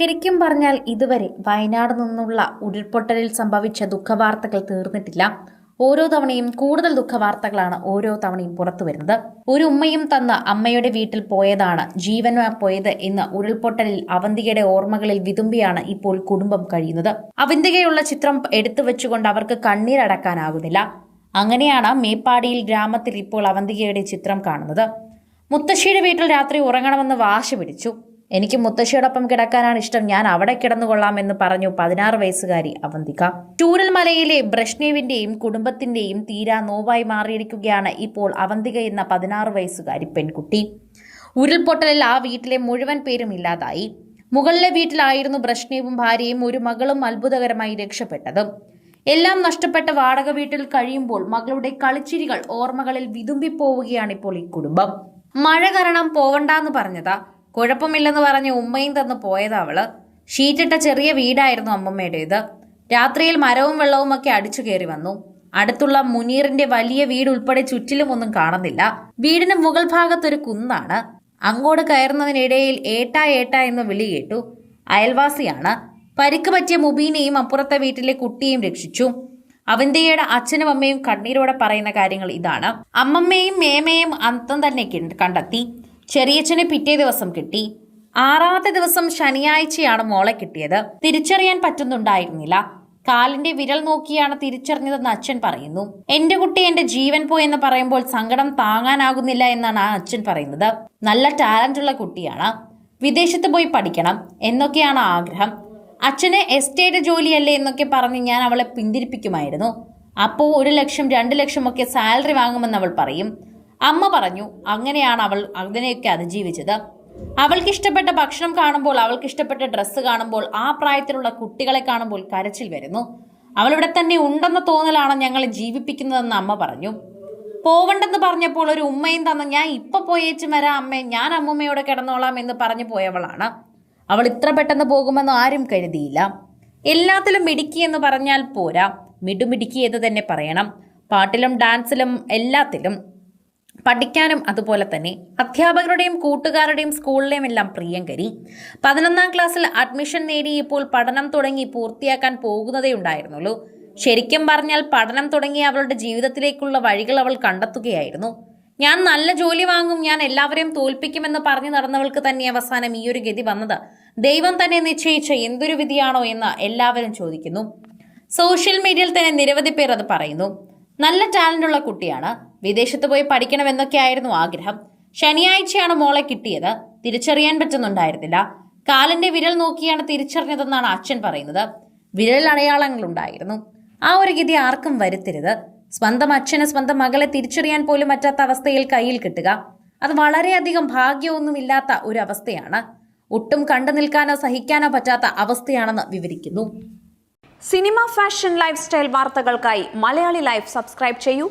ശരിക്കും പറഞ്ഞാൽ ഇതുവരെ വയനാട് നിന്നുള്ള ഉരുൾപൊട്ടലിൽ സംഭവിച്ച ദുഃഖവാർത്തകൾ തീർന്നിട്ടില്ല. ഓരോ തവണയും കൂടുതൽ ദുഃഖവാർത്തകളാണ് ഓരോ തവണയും പുറത്തു വരുന്നത്. ഒരു ഉമ്മയും തന്ന അമ്മയുടെ വീട്ടിൽ പോയതാണ് ജീവൻ പോയത് എന്ന് ഉരുൾപൊട്ടലിൽ അവന്തികയുടെ ഓർമ്മകളിൽ വിതുമ്പിയാണ് ഇപ്പോൾ കുടുംബം കഴിയുന്നത്. അവന്തികയുള്ള ചിത്രം എടുത്തു വെച്ചുകൊണ്ട് അവർക്ക് കണ്ണീരടക്കാനാകുന്നില്ല. അങ്ങനെയാണ് മേപ്പാടിയിൽ ഗ്രാമത്തിൽ ഇപ്പോൾ അവന്തികയുടെ ചിത്രം കാണുന്നത്. മുത്തശ്ശിയുടെ വീട്ടിൽ രാത്രി ഉറങ്ങണമെന്ന് വാശി പിടിച്ചു. എനിക്ക് മുത്തശ്ശിയോടൊപ്പം കിടക്കാനാണ് ഇഷ്ടം. ഞാൻ അവിടെ കിടന്നുകൊള്ളാമെന്ന് പറഞ്ഞു പതിനാറ് വയസ്സുകാരി അവന്തിക. ചൂരൽമലയിലെ ബ്രഷ്നീവിന്റെയും കുടുംബത്തിന്റെയും തീരാ നോവായി മാറിയിരിക്കുകയാണ് ഇപ്പോൾ അവന്തിക എന്ന പതിനാറ് വയസ്സുകാരി പെൺകുട്ടി. ഉരുൾപൊട്ടലിൽ ആ വീട്ടിലെ മുഴുവൻ പേരും ഇല്ലാതായി. മുകളിലെ വീട്ടിലായിരുന്നു ബ്രഷ്നീവും ഭാര്യയും ഒരു മകളും അത്ഭുതകരമായി രക്ഷപ്പെട്ടത്. എല്ലാം നഷ്ടപ്പെട്ട വാടക വീട്ടിൽ കഴിയുമ്പോൾ മകളുടെ കളിച്ചിരികൾ ഓർമ്മകളിൽ വിതുമ്പിപ്പോവുകയാണ് ഇപ്പോൾ ഈ കുടുംബം. മഴ കാരണം പോവണ്ടെന്ന് പറഞ്ഞതാ. കുഴപ്പമില്ലെന്ന് പറഞ്ഞ് ഉമ്മയും തന്ന് പോയതാ അവൾ. ഷീറ്റിട്ട ചെറിയ വീടായിരുന്നു അമ്മമ്മയുടേത് രാത്രിയിൽ മരവും വെള്ളവും ഒക്കെ അടിച്ചു കയറി വന്നു. അടുത്തുള്ള മുനീറിന്റെ വലിയ വീട് ഉൾപ്പെടെ ചുറ്റിലും ഒന്നും കാണുന്നില്ല. വീടിന് മുകൾ ഭാഗത്തൊരു കുന്നാണ്. അങ്ങോട്ട് കയറുന്നതിനിടയിൽ ഏട്ടാ ഏട്ടാ എന്ന് വിളി കേട്ടു. അയൽവാസിയാണ്. പരിക്ക് പറ്റിയ മുബീനെയും അപ്പുറത്തെ വീട്ടിലെ കുട്ടിയെയും രക്ഷിച്ചു. അവന്തികയുടെ അച്ഛനും അമ്മയും കണ്ണീരോടെ പറയുന്ന കാര്യങ്ങൾ ഇതാണ്. അമ്മമ്മയും മേമയും അന്തം തന്നെ കിണ്ട- കണ്ടെത്തി. ചെറിയച്ഛനെ പിറ്റേ ദിവസം കിട്ടി. ആറാമത്തെ ദിവസം ശനിയാഴ്ചയാണ് മോളെ കിട്ടിയത്. തിരിച്ചറിയാൻ പറ്റുന്നുണ്ടായിരുന്നില്ല. കാലിന്റെ വിരൽ നോക്കിയാണ് തിരിച്ചറിഞ്ഞതെന്ന് അച്ഛൻ പറയുന്നു. എന്റെ കുട്ടി എന്റെ ജീവൻ പോയെന്ന് പറയുമ്പോൾ സങ്കടം താങ്ങാനാകുന്നില്ല എന്നാണ് ആ അച്ഛൻ പറയുന്നത്. നല്ല ടാലന്റ് ഉള്ള കുട്ടിയാണ്. വിദേശത്ത് പോയി പഠിക്കണം എന്നൊക്കെയാണ് ആഗ്രഹം. അച്ഛന് എസ്റ്റേറ്റ് ജോലിയല്ലേ എന്നൊക്കെ പറഞ്ഞ് ഞാൻ അവളെ പിന്തിരിപ്പിക്കുമായിരുന്നു. അപ്പോൾ ഒരു ലക്ഷം രണ്ട് ലക്ഷം ഒക്കെ സാലറി വാങ്ങുമെന്ന് അവൾ പറയും. അമ്മ പറഞ്ഞു അങ്ങനെയാണ് അവൾ അതിനെയൊക്കെ അതിജീവിച്ചത്. അവൾക്ക് ഇഷ്ടപ്പെട്ട ഭക്ഷണം കാണുമ്പോൾ അവൾക്ക് ഇഷ്ടപ്പെട്ട ഡ്രസ്സ് കാണുമ്പോൾ ആ പ്രായത്തിലുള്ള കുട്ടികളെ കാണുമ്പോൾ കരച്ചിൽ വരുന്നു. അവൾ ഇവിടെ തന്നെ ഉണ്ടെന്ന തോന്നലാണ് ഞങ്ങളെ ജീവിപ്പിക്കുന്നതെന്ന് അമ്മ പറഞ്ഞു. പോവണ്ടെന്ന് പറഞ്ഞപ്പോൾ ഒരു ഉമ്മയും തന്ന ഞാൻ ഇപ്പൊ പോയേച്ചു വരാം അമ്മേ ഞാൻ അമ്മൂമ്മയോടെ കിടന്നോളാം എന്ന് പറഞ്ഞു പോയവളാണ്. അവൾ ഇത്ര പെട്ടെന്ന് പോകുമെന്ന് ആരും കരുതിയില്ല. എല്ലാത്തിലും മിടുക്കി എന്ന് പറഞ്ഞാൽ പോരാ. മിടുമിടുക്കി എന്ന് തന്നെ പറയണം. പാട്ടിലും ഡാൻസിലും എല്ലാത്തിലും. പഠിക്കാനും അതുപോലെ തന്നെ അധ്യാപകരുടെയും കൂട്ടുകാരുടെയും സ്കൂളിലെയും എല്ലാം പ്രിയങ്കരി പതിനൊന്നാം ക്ലാസ്സിൽ അഡ്മിഷൻ നേടി ഇപ്പോൾ പഠനം തുടങ്ങി പൂർത്തിയാക്കാൻ പോകുന്നതേ ഉണ്ടായിരുന്നുള്ളൂ. ശരിക്കും പറഞ്ഞാൽ പഠനം തുടങ്ങി അവളുടെ ജീവിതത്തിലേക്കുള്ള വഴികൾ അവൾ കണ്ടെത്തുകയായിരുന്നു. ഞാൻ നല്ല ജോലി വാങ്ങും ഞാൻ എല്ലാവരെയും തോൽപ്പിക്കുമെന്ന് പറഞ്ഞു നടന്നവൾക്ക് തന്നെ അവസാനം ഈ ഒരു ഗതി വന്നത്. ദൈവം തന്നെ നിശ്ചയിച്ച എന്തൊരു വിധിയാണോ എന്ന് എല്ലാവരും ചോദിക്കുന്നു. സോഷ്യൽ മീഡിയയിൽ തന്നെ നിരവധി പേർ അത് പറയുന്നു. നല്ല ടാലന്റ് ഉള്ള കുട്ടിയാണ്. വിദേശത്ത് പോയി പഠിക്കണമെന്നൊക്കെയായിരുന്നു ആഗ്രഹം. ശനിയാഴ്ചയാണ് മോളെ കിട്ടിയത്. തിരിച്ചറിയാൻ പറ്റുന്നുണ്ടായിരുന്നില്ല. കാലിന്റെ വിരൽ നോക്കിയാണ് തിരിച്ചറിഞ്ഞതെന്നാണ് അച്ഛൻ പറയുന്നത്. വിരൽ അടയാളങ്ങളുണ്ടായിരുന്നു. ആ ഒരു ഗതി ആർക്കും വരുത്തരുത്. സ്വന്തം അച്ഛന് സ്വന്തം മകളെ തിരിച്ചറിയാൻ പോലും പറ്റാത്ത അവസ്ഥയിൽ കയ്യിൽ കിട്ടുക. അത് വളരെയധികം ഭാഗ്യമൊന്നുമില്ലാത്ത ഒരു അവസ്ഥയാണ്. ഒട്ടും കണ്ടു നിൽക്കാനോ സഹിക്കാനോ പറ്റാത്ത അവസ്ഥയാണെന്ന് വിവരിക്കുന്നു. സിനിമ ഫാഷൻ ലൈഫ് സ്റ്റൈൽ വാർത്തകൾക്കായി മലയാളി ലൈഫ് സബ്സ്ക്രൈബ് ചെയ്യൂ.